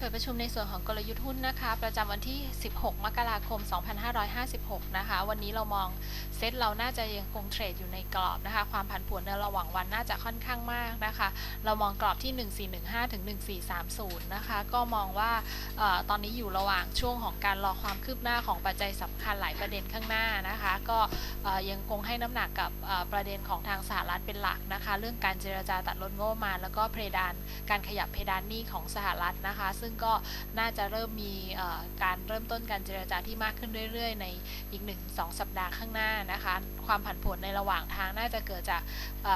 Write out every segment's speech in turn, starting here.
เปิดประชุมในส่วนของกลยุทธ์หุ้นนะคะ ประจำวันที่ 16 มกราคม 2556 นะคะ วันนี้เรามองเซ็ตเราน่าจะยังคงเทรดอยู่ในกรอบนะคะ ความผันผวนในระหว่างวันน่าจะค่อนข้างมากนะคะ เรามองกรอบที่ 1415 ถึง 1430 นะคะ ก็มองว่าออตอนนี้อยู่ระหว่างช่วงของการรอความคืบหน้าของปัจจัยสำคัญหลายประเด็นข้างหน้านะคะ ก็ยังคงให้น้ำหนักกับประเด็นของทางสหรัฐเป็นหลักนะคะ เรื่องการเจรจาตัดลดงบประมาณแล้วก็เพดาน การขยับเพดานหนี้ของสหรัฐนะคะ ซึ่งก็น่าจะเริ่มมีการเริ่มต้นการเจรจาที่มากขึ้นเรื่อยๆ ในอีก 1-2 สัปดาห์ข้างหน้านะคะ ความผันผวนในระหว่างทางน่าจะเกิดจาก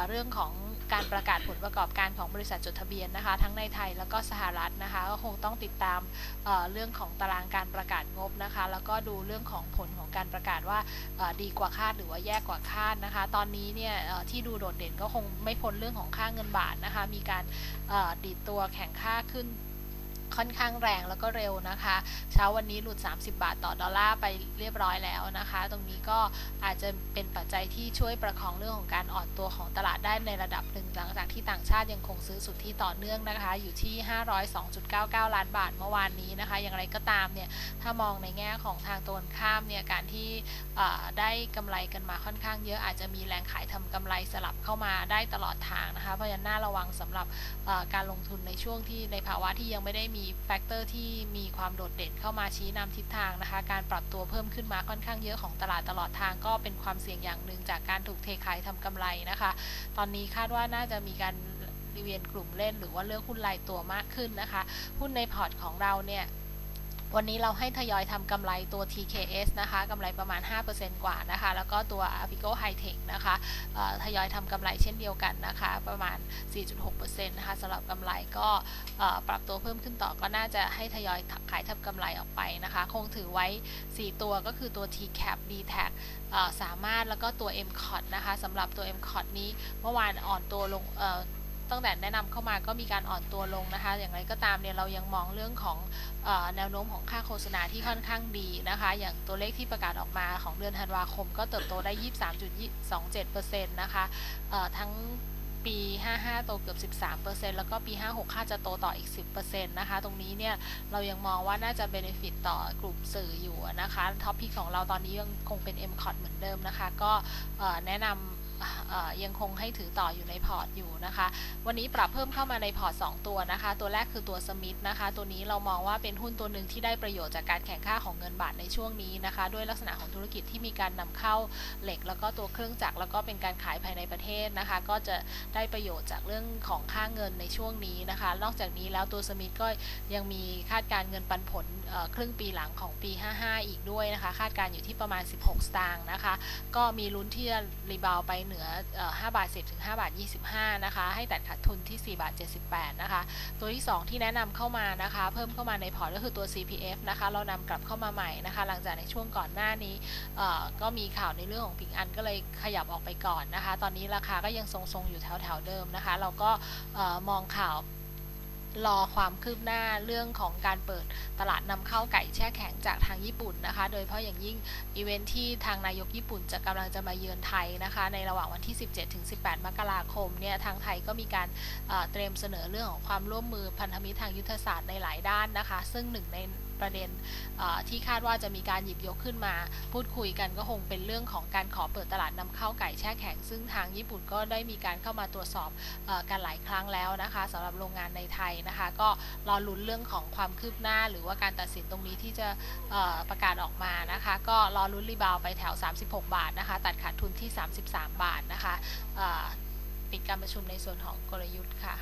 เรื่องของการประกาศผลประกอบการของบริษัทจดทะเบียนนะคะ ทั้งในไทยแล้วก็สหรัฐนะคะ ก็คงต้องติดตามเเรื่องของตารางการประกาศงบนะคะ แล้วก็ดูเรื่องของผลของการประกาศว่าดีกว่าคาดหรือว่าแย่กว่าคาดนะคะ ตอนนี้เนี่ยที่ดูโดดเด่นก็คงไม่พ้นเรื่องของค่าเงินบาทนะคะ มีการดีดตัวแข็งค่าขึ้น ค่อนข้างแรงแล้วก็เร็วนะคะ เช้าวันนี้หลุด 30 บาทต่อดอลลาร์ไปเรียบร้อยแล้วนะคะ ตรงนี้ก็อาจจะเป็นปัจจัยที่ช่วยประคองเรื่องของการอ่อนตัวของตลาดได้ในระดับหนึ่งหลังจากที่ต่างชาติยังคงซื้อสุทธิต่อเนื่องนะคะ อยู่ที่ 502.99 ล้านบาทเมื่อวานนี้นะคะ อย่างไรก็ตามเนี่ยถ้ามองในแง่ของทางตรงข้ามเนี่ยการที่ได้กำไรกันมาค่อนข้างเยอะอาจจะมีแรงขายทำกำไรสลับเข้ามาได้ตลอดทางนะคะเพราะฉะนั้นน่าระวังสำหรับการลงทุนในช่วงที่ในภาวะที่ยังไม่ได้มีแฟกเตอร์ที่มีความโดดเด่นเข้ามาชี้นำทิศทางนะคะ การปรับตัวเพิ่มขึ้นมาค่อนข้างเยอะของตลาดตลอดทางก็เป็นความเสี่ยงอย่างหนึ่งจากการถูกเทขายทำกำไรนะคะ ตอนนี้คาดว่าน่าจะมีการเวียนกลุ่มเล่น หรือว่าเลือกหุ้นรายตัวมากขึ้นนะคะ หุ้นในพอร์ตของเราเนี่ย วันนี้เราให้ทยอยทำกำไรตัว TKS นะคะกำไรประมาณ 5%กว่านะคะ แล้วก็ตัว Avigo Hightech นะคะทยอยทำกำไรเช่นเดียวกันนะคะ ประมาณ 4.6%นะคะสำหรับกำไรก็ปรับตัวเพิ่มขึ้นต่อก็น่าจะให้ทยอยขายทำกำไรออกไปนะคะ คงถือไว้ 4 ตัวก็คือตัว TCAP DTAC สามารถแล้วก็ตัว MCOT นะคะสำหรับตัว MCOT นี้เมื่อวานอ่อนตัวลง ตั้งแต่แนะนำเข้ามาก็มีการอ่อนตัวลงนะคะ อย่างไรก็ตามเนี่ยเรายังมองเรื่องของอแนวโน้มของค่าโฆษณาที่ค่อนข้างดีนะคะ อย่างตัวเลขที่ประกาศออกมาของเดือนธันวาคม ก็เติบโตได้ 23.27%นะคะทั้งปี 55 โตเกือบ 13%แล้วก็ปี 56คาดจะโตต่ออีก 10%นะคะ ตรงนี้เนี่ย เรายังมองว่าน่าจะเบนฟิตต่อกลุ่มสื่ออยู่นะคะ ท็อปพิกของเราตอนนี้ยังคงเป็น m c o t เหมือนเดิมนะคะ ก็แนะนำยังคงให้ถือต่ออยู่ในพอร์ตอยู่นะคะ วันนี้ปรับเพิ่มเข้ามาในพอร์ต 2 ตัวนะคะ ตัวแรกคือตัวสมิธนะคะ ตัวนี้เรามองว่าเป็นหุ้นตัวหนึ่งที่ได้ประโยชน์จากการแข่งข้าของเงินบาทในช่วงนี้นะคะ ด้วยลักษณะของธุรกิจที่มีการนำเข้าเหล็ก แล้วก็ตัวเครื่องจักรแล้วก็เป็นการขายภายในประเทศนะคะ ก็จะได้ประโยชน์จากเรื่องของค่าเงินในช่วงนี้นะคะ นอกจากนี้แล้วตัวสมิธก็ยังมีคาดการเงินปันผลครึ่งปีหลังของปี 55 อีกด้วยนะคะ คาดการอยู่ที่ประมาณ 16 สตางค์นะคะ ก็มีลุ้นที่จะรีบาวไปเหนือ5บาท10ถึง5บาท25 นะคะ ให้ตัดขาดทุนที่ 4 บาท 78 นะคะ ตัวที่ 2 ที่แนะนำเข้ามานะคะ เพิ่มเข้ามาในพอร์ตก็คือตัว CPF นะคะ เรานำกลับเข้ามาใหม่นะคะ หลังจากในช่วงก่อนหน้านี้ก็มีข่าวในเรื่องของผิงอันก็เลยขยับออกไปก่อนนะคะ ตอนนี้ราคาก็ยังทรงๆอยู่แถวๆเดิมนะคะ เราก็ออมองข่าว รอความคืบหน้าเรื่องของการเปิดตลาดนำเข้าไก่แช่แข็งจากทางญี่ปุ่นนะคะ โดยเฉพาะอย่างยิ่งอีเวนท์ที่ทางนายกญี่ปุ่นจะกำลังจะมาเยือนไทยนะคะ ในระหว่างวันที่ 17-18 มกราคมเนี่ยทางไทยก็มีการเอ่อเตรียมเสนอเรื่องของความร่วมมือพันธมิตรทางยุทธศาสตร์ในหลายด้านนะคะ ซึ่งหนึ่งใน ประเด็นที่คาดว่าจะมีการหยิบยกขึ้นมา พูดคุยกันก็คงเป็นเรื่องของการขอเปิดตลาดนำเข้าไก่แช่แข็ง ซึ่งทางญี่ปุ่นก็ได้มีการเข้ามาตรวจสอบอกันหลายครั้งแล้วนะคะสำหรับโรงงานในไทยนะคะ ก็รอลุ้นเรื่องของความคืบหน้า หรือว่าการตัดสินตรงนี้ที่จะประกาศออกมานะคะ ก็รอลุ้นรีบาวไปแถว 36 บาทนะคะ ตัดขาดทุนที่ 33 บาทนะคะปิดการประชุมในส่วนของกลยุทธ์ค่ะ